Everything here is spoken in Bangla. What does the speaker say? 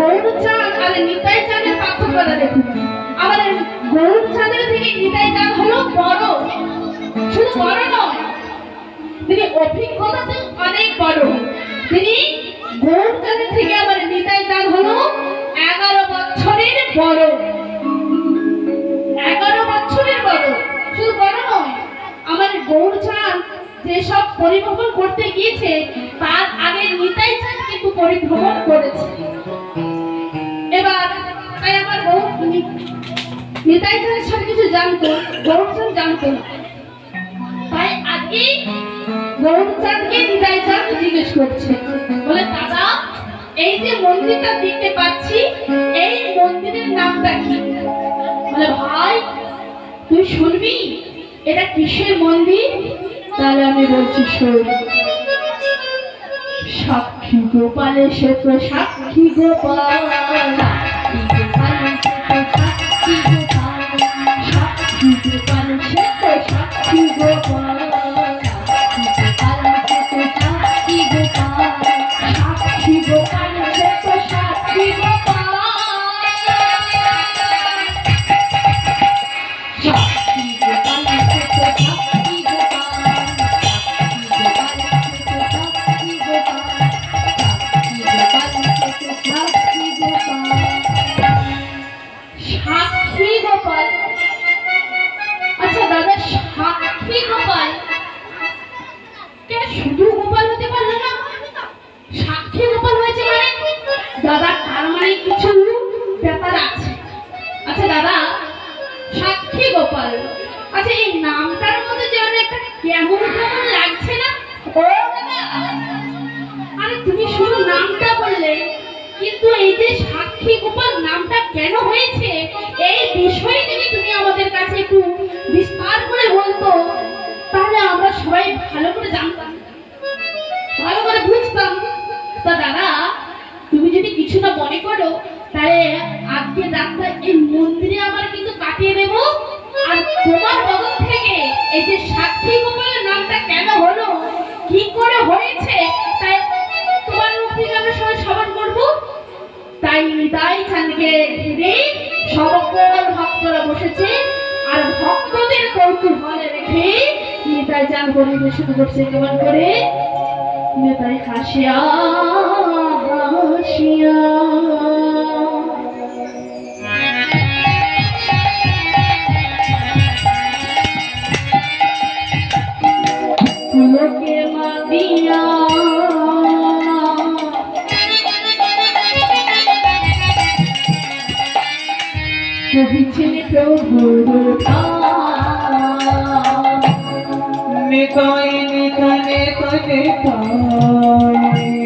গৌর চাঁদ আর নিতাই চাঁদের পার্থক্যটা দেখুন। আমাদের গৌর চাঁদের থেকে নিতাই চাঁদ হলো বড়। শুধু বড় নয়, তিনি অভিজ্ঞতাতে অনেক বড়। তিনি গৌর চাঁদের থেকে আমার নিতাই চাঁদ হলো এগারো বছরের বড়। এগারো বছরের বড়। শুধু বড় নয় আমার গৌর চাঁদ যেসব পরিভ্রমণ করতে গিয়েছে, তার আগে নিতাই চাঁদ কিন্তু পরিভ্রমণ করেছে। তাই আমার নি- নিতাই চাঁদের সব কিছু জানতো জানতো তাই আজকে নিতাই চাঁদ জিজ্ঞেস করছে। বলে, দাদা, এই যে মন্দিরটা দেখতে পাচ্ছি, এই মন্দিরের নামটা কি? বলে, ভাই, তুই শুনবি? এটা কিসের মন্দির? তাহলে আমি বলছি, শোন, সাক্ষী গোপালে সে তো সাক্ষী গোপাল। সাক্ষী গোপাল আচ্ছা দাদা, সাক্ষী গোপাল? শুধু গোপাল সাক্ষী গোপাল হয়েছে মানে? দাদা মানে ব্যাপার আছে। আচ্ছা দাদা, সাক্ষী আচ্ছা এই নামটার মধ্যে যেন একটা কেমন লাগছে না? আরে তুমি শুধু নামটা বললে, কিন্তু এই যে সাক্ষী গোপাল ভালো করে জানতাম। ভালো করে বুঝতাম। তা দাদা, তুমি যদি কিছু না মনে করো, তাহলে আজকে রাতটা এই মন্দিরে আমার কিন্তু কাটিয়ে দেব। আর তোমার বদল থেকে এই যে সাক্ষী গোপালের নামটা কেন হলো, কি করে হয়েছে, তাই তোমার মুখ থেকে আমরা সবাই শ্রবণ করব। তাই তাই চাঁদকে ঘিরে সকল ভক্তরা বসেছে, আর রেখে নিতাই চাঁদ বলিতে করছে কেমন করে? নেতাই হাসিয়া হাসিয়া। লোকে মাতিয়া কহিছেন প্রভুর ধাম। निकाय निकाय निकाय निकाय